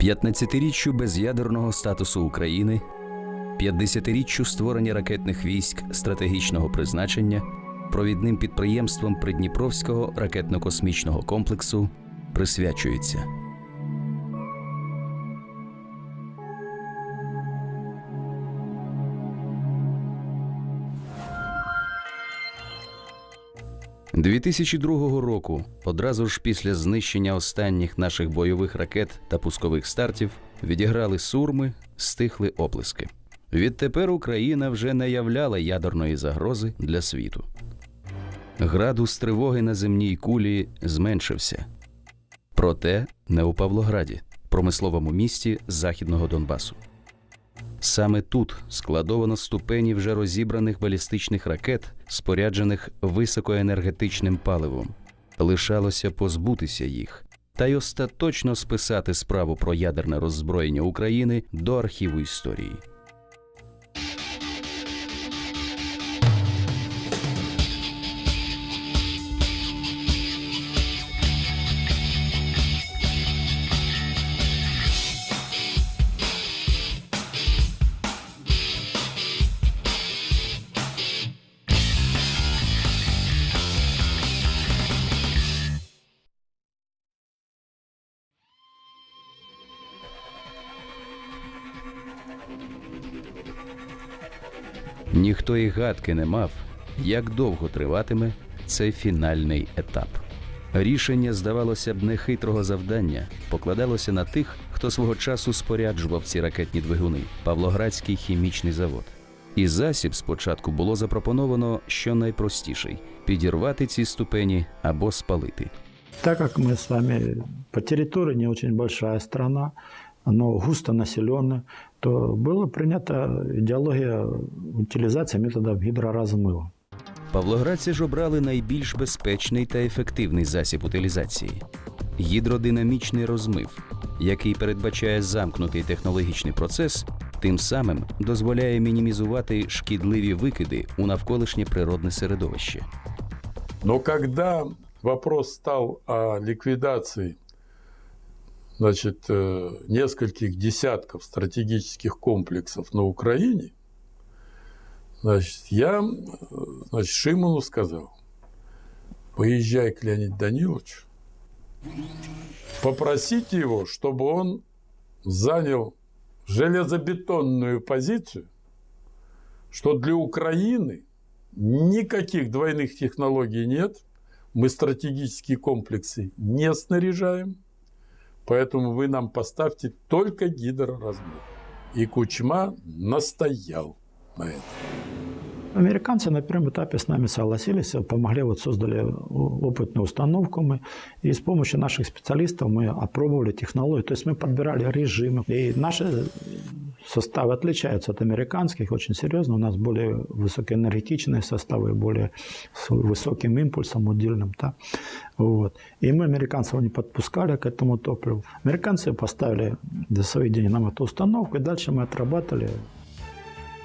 15-річчю без'ядерного статусу України, 50-річчю створення ракетних військ стратегічного призначення, провідним підприємством Придніпровського ракетно-космічного комплексу присвячується. – 2002 року, одразу ж після знищення останніх наших бойових ракет та пускових стартів, відіграли сурми, стихли оплески. Відтепер Україна вже не являла ядерної загрози для світу. Градус тривоги на земній кулі зменшився. Проте не у Павлограді, промисловому місті західного Донбасу. Саме тут складовано ступені вже розібраних балістичних ракет, споряджених високоенергетичним паливом. Лишалося позбутися їх та й остаточно списати справу про ядерне роззброєння України до архіву історії. Ніхто і гадки не мав, як довго триватиме цей фінальний етап. Рішення, здавалося б, нехитрого завдання покладалося на тих, хто свого часу споряджував ці ракетні двигуни Павлоградський хімічний завод. І засіб спочатку було запропоновано що найпростіший підірвати ці ступені або спалити. Так как мы с вами по территории не очень большая страна, но густо населенная, то была принята идеология утилизации методов гидроразмыва. Павлоградці ж обрали найбільш безпечний та ефективний засіб утилізації гідродинамічний розмив, який передбачає замкнутий технологічний процес, тим самим дозволяє мінімізувати шкідливі викиди у навколишнє природне середовище. Но когда вопрос стал о ликвидации значит, э, нескольких десятков стратегических комплексов на Украине, значит, я значит, Шимону сказал, поезжай к Леониду Даниловичу, попросите его, чтобы он занял железобетонную позицию, что для Украины никаких двойных технологий нет, мы стратегические комплексы не снаряжаем, поэтому вы нам поставьте только гидроразмыв. И Кучма настоял на этом. Американцы на первом этапе с нами согласились, помогли, вот создали опытную установку мы, и с помощью наших специалистов мы опробовали технологию, то есть мы подбирали режимы. И наши составы отличаются от американских очень серьезно, у нас более высокоэнергетичные составы, более с высоким импульсом удельным. Да? Вот. И мы американцев не подпускали к этому топливу. Американцы поставили за свои деньги нам эту установку, и дальше мы отрабатывали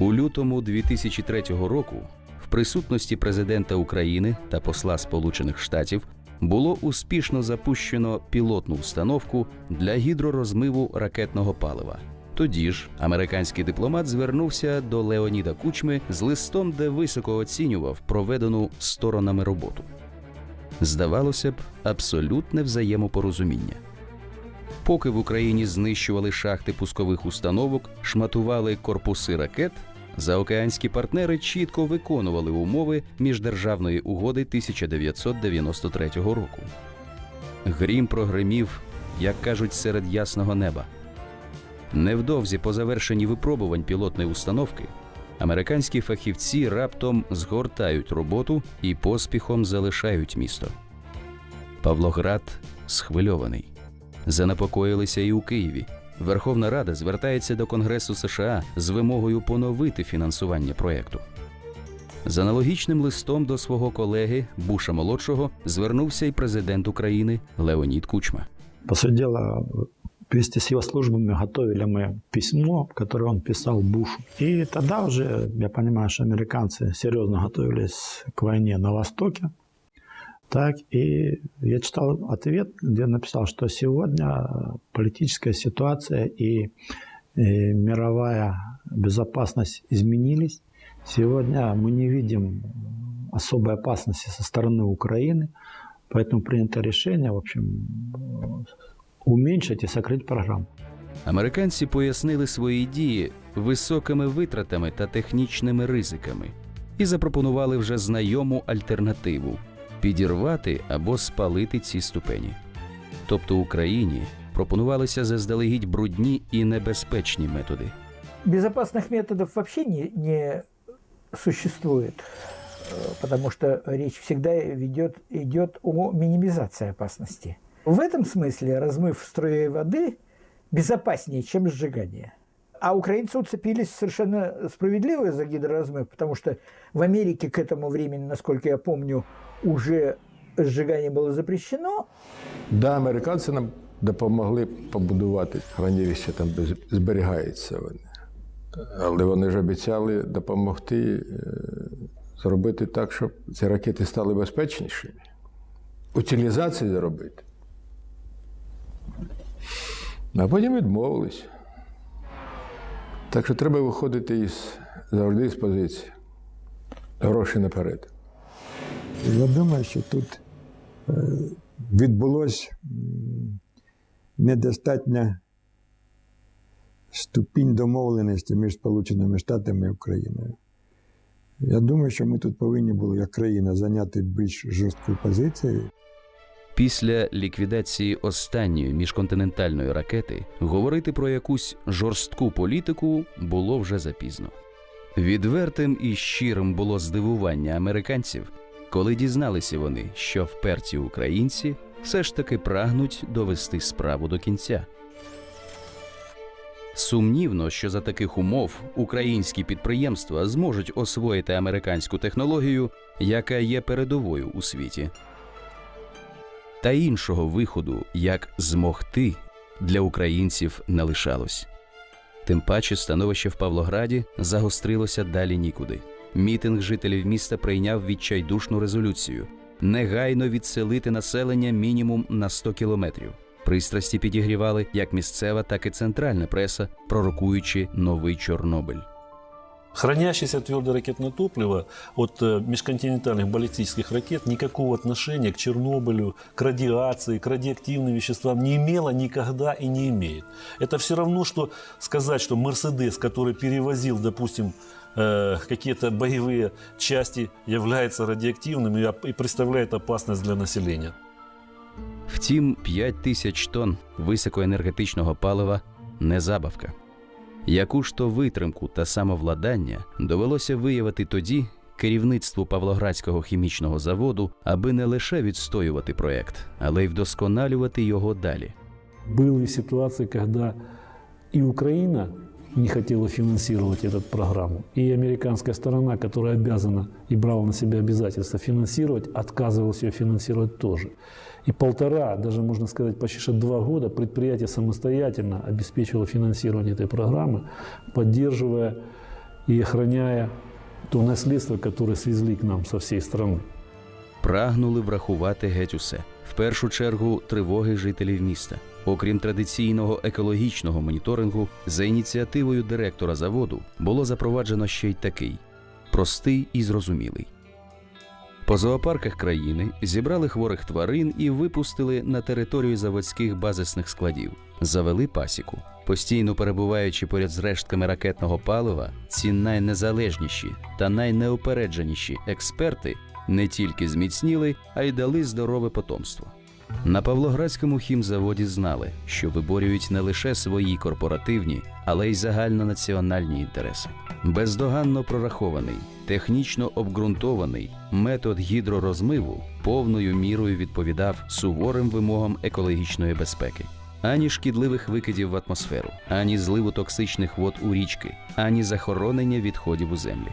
У лютому 2003 року в присутності президента України та посла Сполучених Штатів було успішно запущено пілотну установку для гідророзмиву ракетного палива. Тоді ж американський дипломат звернувся до Леоніда Кучми з листом, де високо оцінював проведену сторонами роботу. Здавалося б, абсолютне взаємопорозуміння. Поки в Україні знищували шахти пускових установок, шматували корпуси ракет, заокеанські партнери чітко виконували умови міждержавної угоди 1993 року. Грім прогримів, як кажуть, серед ясного неба. Невдовзі по завершенні випробувань пілотної установки американські фахівці раптом згортають роботу і поспіхом залишають місто. Павлоград схвильований. Занепокоїлися і у Києві. Верховна Рада звертається до Конгресу США з вимогою поновити фінансування проєкту. З аналогічним листом до свого колеги Буша молодшого звернувся і президент України Леонід Кучма. По дела, вместе с его службами готовили мы письмо, которое он писал Бушу. И тогда уже, я понимаю, что американцы серьезно готовились к войне на Востоке. Так, и я читал ответ, где написал, что сегодня политическая ситуация и э, мировая безопасность изменились. Сегодня мы не видим особой опасности со стороны Украины, поэтому принято решение, в общем, э, уменьшить и сокрыть программу. Американці пояснили свої дії високими витратами та технічними ризиками і запропонували вже знайому альтернативу підірвати або спалити ці ступені. Тобто Україні пропонувалися заздалегідь брудні і небезпечні методи. Безопасных методов вообще не, не существует, э, потому что речь всегда ведет, идет о минимизации опасности. В этом смысле размыв струей воды безопаснее, чем сжигание. А украинцы уцепились совершенно справедливо за гидроразмыв, потому что в Америке к этому времени, насколько я помню, уже сжигание было запрещено, Да, американці нам допомогли побудувати хранилище, там де зберігаються вони. Але вони ж обіцяли допомогти е, зробити так, щоб ці ракети стали безпечнішими. Утилізацію зробити. А потім відмовились. Так що треба виходити із, завжди з позиції. Гроші наперед. Я думаю, що тут е, відбулось недостатня ступінь домовленості між Сполученими Штатами і Україною. Я думаю, що ми тут повинні були як країна зайняти більш жорстку позицію. Після ліквідації останньої міжконтинентальної ракети говорити про якусь жорстку політику було вже запізно. Відвертим і щирим було здивування американців, коли дізналися вони, що вперті українці все ж таки прагнуть довести справу до кінця. Сумнівно, що за таких умов українські підприємства зможуть освоїти американську технологію, яка є передовою у світі. Та іншого виходу, як змогти, для українців не лишалось. Тим паче становище в Павлограді загострилося далі нікуди. Мітинг жителів міста прийняв відчайдушну резолюцію негайно відселити населення мінімум на 100 кілометрів. Пристрасті підігрівали як місцева, так і центральна преса, пророкуючи новий Чорнобиль. Хранящееся твердое ракетное топливо от э, межконтинентальных баллистических ракет никакого отношения к Чернобылю, к радиации, к радиоактивным веществам не имело никогда и не имеет. Это все равно, что сказать, что Мерседес, который перевозил, допустим, э, какие-то боевые части, является радиоактивным и оп- и представляет опасность для населения. Втім, 5 тисяч тонн високоенергетичного палива не забавка. Яку ж то витримку та самовладання довелося виявити тоді керівництву Павлоградського хімічного заводу, аби не лише відстоювати проект, але й вдосконалювати його далі. Были ситуации, когда и Украина не хотела финансировать эту программу, и американская сторона, которая обязана и брала на себя обязательство финансировать, отказывалась ее финансировать тоже. И полтора, даже можно сказать почти что два года предприятие самостоятельно обеспечивало финансирование этой программы, поддерживая и охраняя то наследство, которое свезли к нам со всей страны. Прагнули врахувати геть усе. В першу чергу тривоги жителів міста. Окрім традиційного екологічного моніторингу, за ініціативою директора заводу було запроваджено ще й такий простий і зрозумілий. По зоопарках країни зібрали хворих тварин і випустили на територію заводських базисних складів, завели пасіку. Постійно перебуваючи поряд з рештками ракетного палива, ці найнезалежніші та найнеупередженіші експерти не тільки зміцніли, а й дали здорове потомство. На Павлоградському хімзаводі знали, що виборюють не лише свої корпоративні, але й загальнонаціональні інтереси. Бездоганно прорахований, технічно обґрунтований метод гідророзмиву повною мірою відповідав суворим вимогам екологічної безпеки. Ані шкідливих викидів в атмосферу, ані зливу токсичних вод у річки, ані захоронення відходів у землі.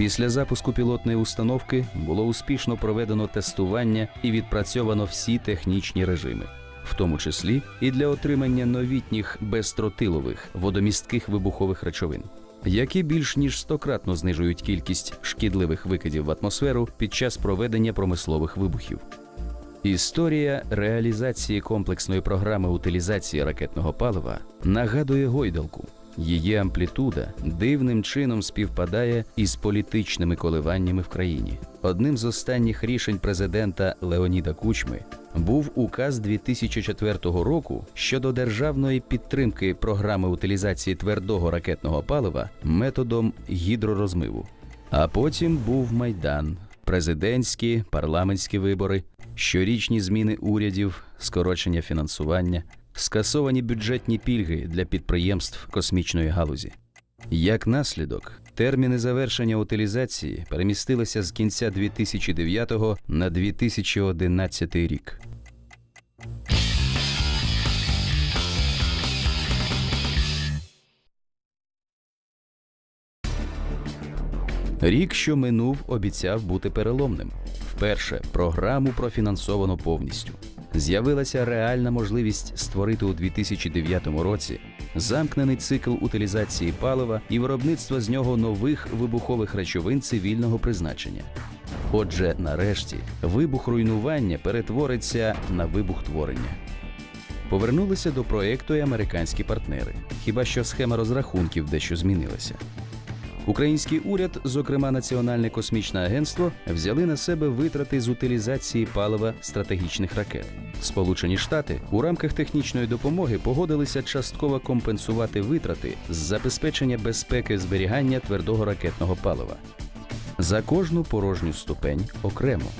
Після запуску пілотної установки було успішно проведено тестування і відпрацьовано всі технічні режими, в тому числі і для отримання новітніх безтротилових водомістких вибухових речовин. які більш ніж стократно знижують кількість шкідливих викидів в атмосферу під час проведення промислових вибухів. Історія реалізації комплексної програми утилізації ракетного палива нагадує гойдалку. Її амплітуда дивним чином співпадає із політичними коливаннями в країні. Одним з останніх рішень президента Леоніда Кучми був указ 2004 року щодо державної підтримки програми утилізації твердого ракетного палива методом гідророзмиву. А потім був майдан, президентські, парламентські вибори, щорічні зміни урядів, скорочення фінансування, скасовані бюджетні пільги для підприємств космічної галузі. Як наслідок, терміни завершення утилізації перемістилися з кінця 2009 на 2011 рік. Рік, що минув, обіцяв бути переломним. Вперше програму профінансовано повністю. З'явилася реальна можливість створити у 2009 році замкнений цикл утилізації палива і виробництва з нього нових вибухових речовин цивільного призначення. Отже, нарешті, вибух руйнування перетвориться на вибух творення. Повернулися до проекту і американські партнери. Хіба що схема розрахунків дещо змінилася. Український уряд, зокрема Національне космічне агентство, взяли на себе витрати з утилізації палива стратегічних ракет. Сполучені Штати у рамках технічної допомоги погодилися частково компенсувати витрати з забезпечення безпеки зберігання твердого ракетного палива. За кожну порожню ступень окремо.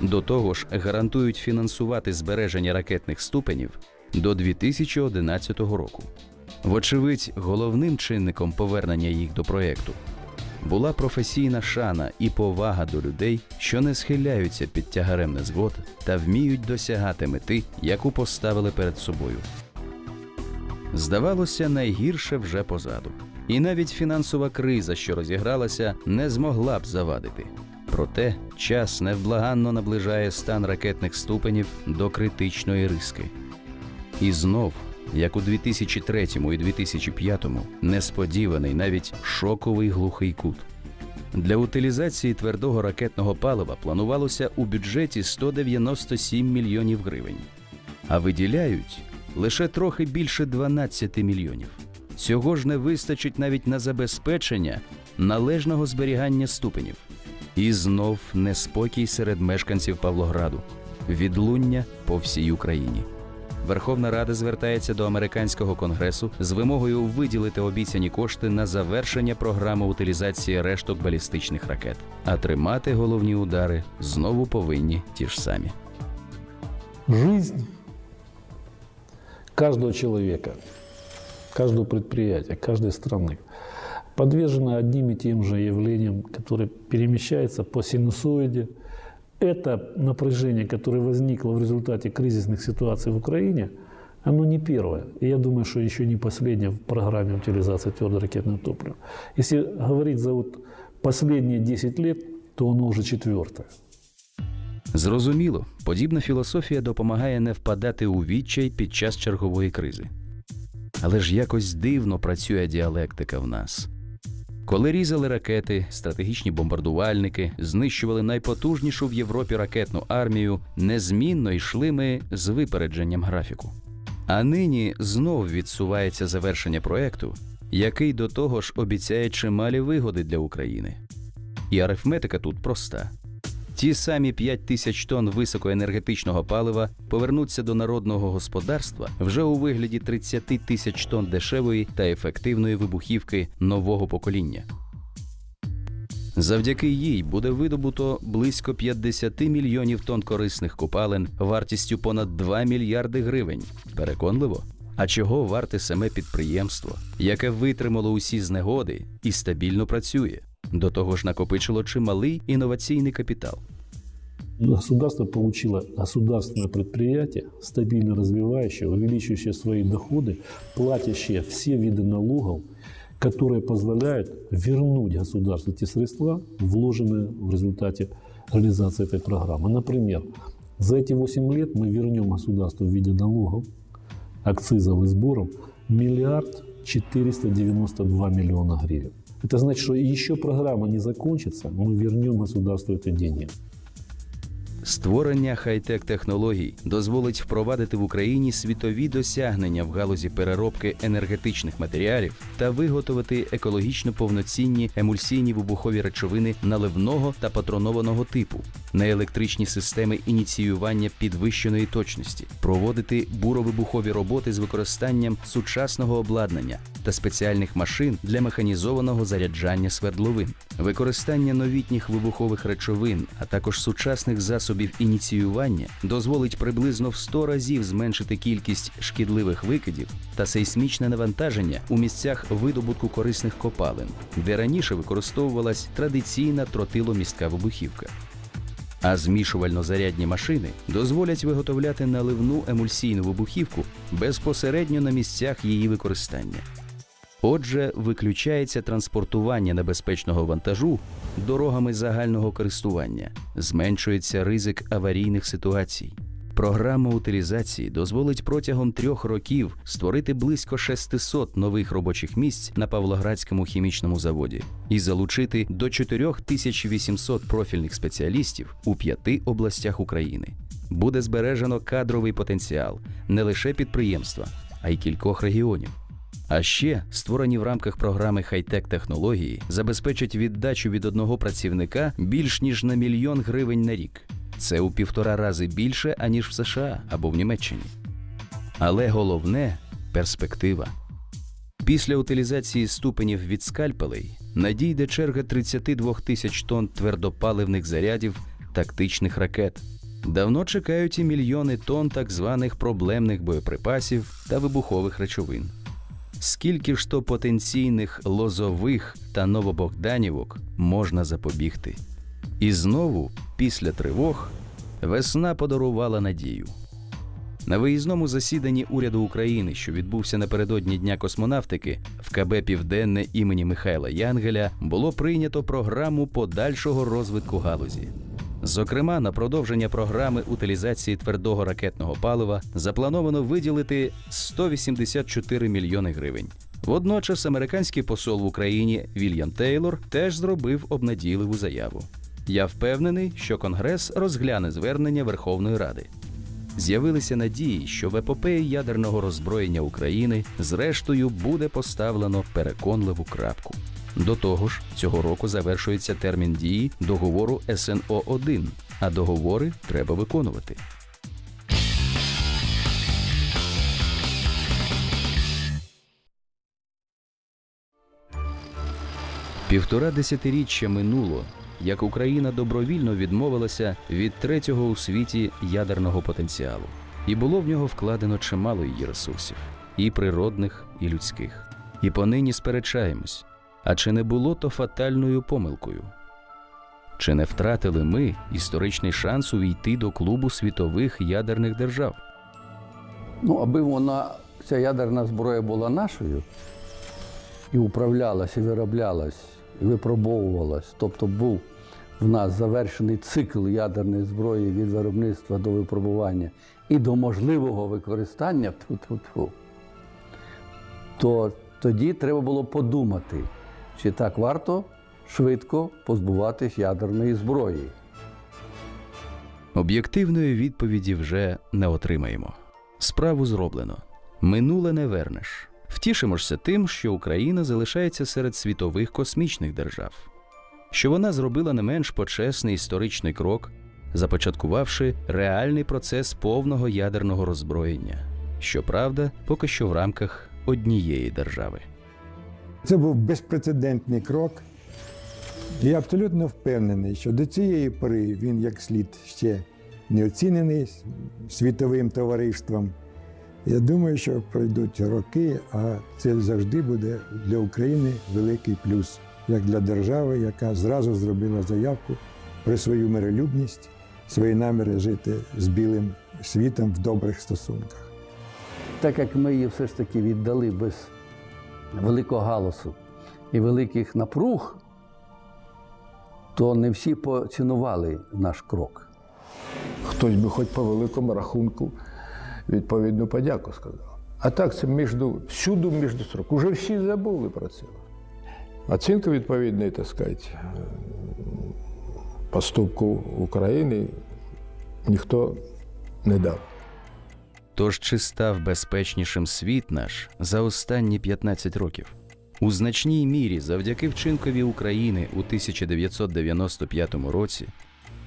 До того ж, гарантують фінансувати збереження ракетних ступенів до 2011 року. Вочевидь, головним чинником повернення їх до проєкту була професійна шана і повага до людей, що не схиляються під тягарем незгод та вміють досягати мети, яку поставили перед собою. Здавалося, найгірше вже позаду. І навіть фінансова криза, що розігралася, не змогла б завадити. Проте час невблаганно наближає стан ракетних ступенів до критичної риски. І знов, як у 2003 і 2005, несподіваний навіть шоковий глухий кут. Для утилізації твердого ракетного палива планувалося у бюджеті 197 мільйонів гривень, а виділяють лише трохи більше 12 мільйонів. Цього ж не вистачить навіть на забезпечення належного зберігання ступенів. І знов неспокій серед мешканців Павлограду, відлуння по всій Україні. Верховна Рада звертається до американського конгресу з вимогою виділити обіцяні кошти на завершення програми утилізації решток балістичних ракет. А тримати головні удари знову повинні ті ж самі. Жизнь каждого человека, каждого предприятия, каждой страны подвержена одним и тем же явлениям, которые перемещаются по синусоиде. Это напряжение, которое возникло в результате кризисных ситуаций в Украине, оно не первое. И я думаю, что еще не последнее в программе утилизации твердоракетного топлива. Если говорить за вот последние 10 лет, то оно уже четвертое. Зрозуміло, подібна філософія допомагає не впадати у відчай під час чергової кризи. Але ж якось дивно працює діалектика в нас. Коли різали ракети, стратегічні бомбардувальники, знищували найпотужнішу в Європі ракетну армію, незмінно йшли ми з випередженням графіку. А нині знов відсувається завершення проекту, який до того ж обіцяє чималі вигоди для України. І арифметика тут проста. Ті самі 5 тисяч тонн високоенергетичного палива повернуться до народного господарства вже у вигляді 30 тисяч тонн дешевої та ефективної вибухівки нового покоління. Завдяки їй буде видобуто близько 50 мільйонів тонн корисних копалин вартістю понад 2 мільярди гривень. Переконливо. А чого варте саме підприємство, яке витримало усі знегоди і стабільно працює? До того ж накопичило чималий інноваційний капітал. Государство получило государственное предприятие, стабильно развивающее, увеличивающее свои доходы, платящее все виды налогов, которые позволяют вернуть государству те средства, вложенные в результате реализации этой программы. Например, за эти 8 лет мы вернем государству в виде налогов, акцизов и сборов миллиард 492 миллиона гривен. Это значит, что еще программа не закончится, мы вернем государству эти деньги. Створення хай-тек технологій дозволить впровадити в Україні світові досягнення в галузі переробки енергетичних матеріалів та виготовити екологічно повноцінні емульсійні вибухові речовини наливного та патронованого типу, неелектричні системи ініціювання підвищеної точності, проводити буровибухові роботи з використанням сучасного обладнання та спеціальних машин для механізованого заряджання свердловин, використання новітніх вибухових речовин, а також сучасних засобів ініціювання дозволить приблизно в 100 разів зменшити кількість шкідливих викидів та сейсмічне навантаження у місцях видобутку корисних копалин, де раніше використовувалась традиційна тротиломістка вибухівка. А змішувально-зарядні машини дозволять виготовляти наливну емульсійну вибухівку безпосередньо на місцях її використання. Отже, виключається транспортування небезпечного вантажу дорогами загального користування, зменшується ризик аварійних ситуацій. Програма утилізації дозволить протягом трьох років створити близько 600 нових робочих місць на Павлоградському хімічному заводі і залучити до 4800 профільних спеціалістів у п'яти областях України. Буде збережено кадровий потенціал не лише підприємства, а й кількох регіонів. А ще створені в рамках програми хай-тек технології забезпечать віддачу від одного працівника більш ніж на мільйон гривень на рік. Це у півтора рази більше, аніж в США або в Німеччині. Але головне перспектива. Після утилізації ступенів від скальпелей надійде черга 32 тисяч тонн твердопаливних зарядів тактичних ракет. Давно чекають і мільйони тонн так званих проблемних боєприпасів та вибухових речовин. Скільки ж то потенційних лозових та новобогданівок можна запобігти? І знову, після тривог, весна подарувала надію. На виїзному засіданні уряду України, що відбувся напередодні Дня космонавтики, в КБ Південне імені Михайла Янгеля було прийнято програму подальшого розвитку галузі. Зокрема, на продовження програми утилізації твердого ракетного палива заплановано виділити 184 мільйони гривень. Водночас американський посол в Україні Вільям Тейлор теж зробив обнадійливу заяву. Я впевнений, що Конгрес розгляне звернення Верховної Ради. З'явилися надії, що в епопеї ядерного роззброєння України зрештою буде поставлено переконливу крапку. До того ж, цього року завершується термін дії договору СНО 1 а договори треба виконувати. Півтора десятиріччя минуло, як Україна добровільно відмовилася від третього у світі ядерного потенціалу, і було в нього вкладено чимало її ресурсів, і природних, і людських. І понині сперечаємось. А чи не було то фатальною помилкою? Чи не втратили ми історичний шанс увійти до клубу світових ядерних держав? Ну, аби вона, ця ядерна зброя була нашою і управлялась, і вироблялась, і випробовувалась, тобто був в нас завершений цикл ядерної зброї від виробництва до випробування і до можливого використання, то тоді треба було подумати, чи так варто швидко позбуватись ядерної зброї. Об'єктивної відповіді вже не отримаємо. Справу зроблено. Минуле не вернеш. Втішимося тим, що Україна залишається серед світових космічних держав, що вона зробила не менш почесний історичний крок, започаткувавши реальний процес повного ядерного роззброєння. Щоправда, поки що в рамках однієї держави. Це був безпрецедентний крок. Я абсолютно впевнений, що до цієї пори він як слід ще не оцінений світовим товариством. Я думаю, що пройдуть роки, а це завжди буде для України великий плюс, як для держави, яка зразу зробила заявку про свою миролюбність, свої наміри жити з білим світом в добрих стосунках. Так як ми її все ж таки віддали без великого галасу і великих напруг, то не всі поцінували наш крок. Хтось би хоч по великому рахунку відповідну подяку сказав. А так це між, всюди між строк. Уже всі забули про це. Оцінка відповідної, так сказати, поступку України ніхто не дав. Тож чи став безпечнішим світ наш за останні 15 років? У значній мірі завдяки вчинкові України у 1995 році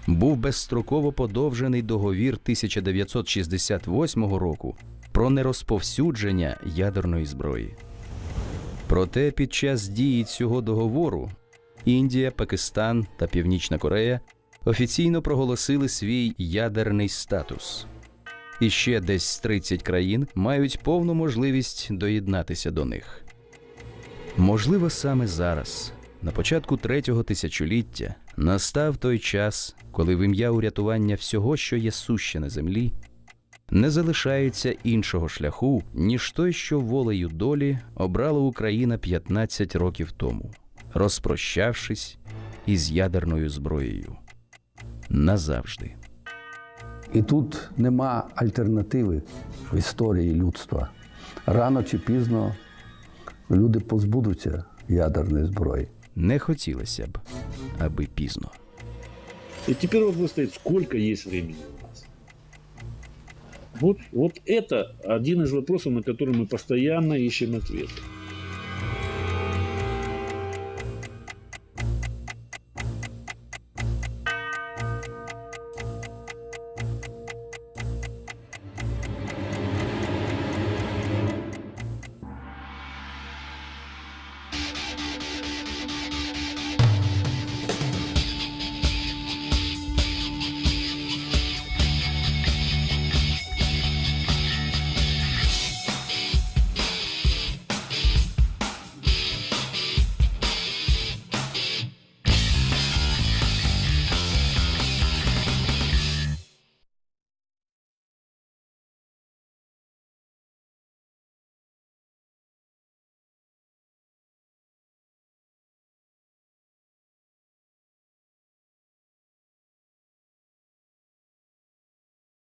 був безстроково подовжений договір 1968 року про нерозповсюдження ядерної зброї. Проте під час дії цього договору Індія, Пакистан та Північна Корея офіційно проголосили свій ядерний статус. І ще десь 30 країн мають повну можливість доєднатися до них. Можливо, саме зараз, на початку третього тисячоліття, настав той час, коли в ім'я урятування всього, що є суще на землі, не залишається іншого шляху, ніж той, що волею долі обрала Україна 15 років тому, розпрощавшись із ядерною зброєю назавжди. І тут нема альтернативи в історії людства. Рано чи пізно люди позбудуться ядерної зброї. Не хотілося б, аби пізно. И теперь вопрос стоит, сколько есть времени у нас? Вот, вот это один из вопросов, на который мы постоянно ищем ответ.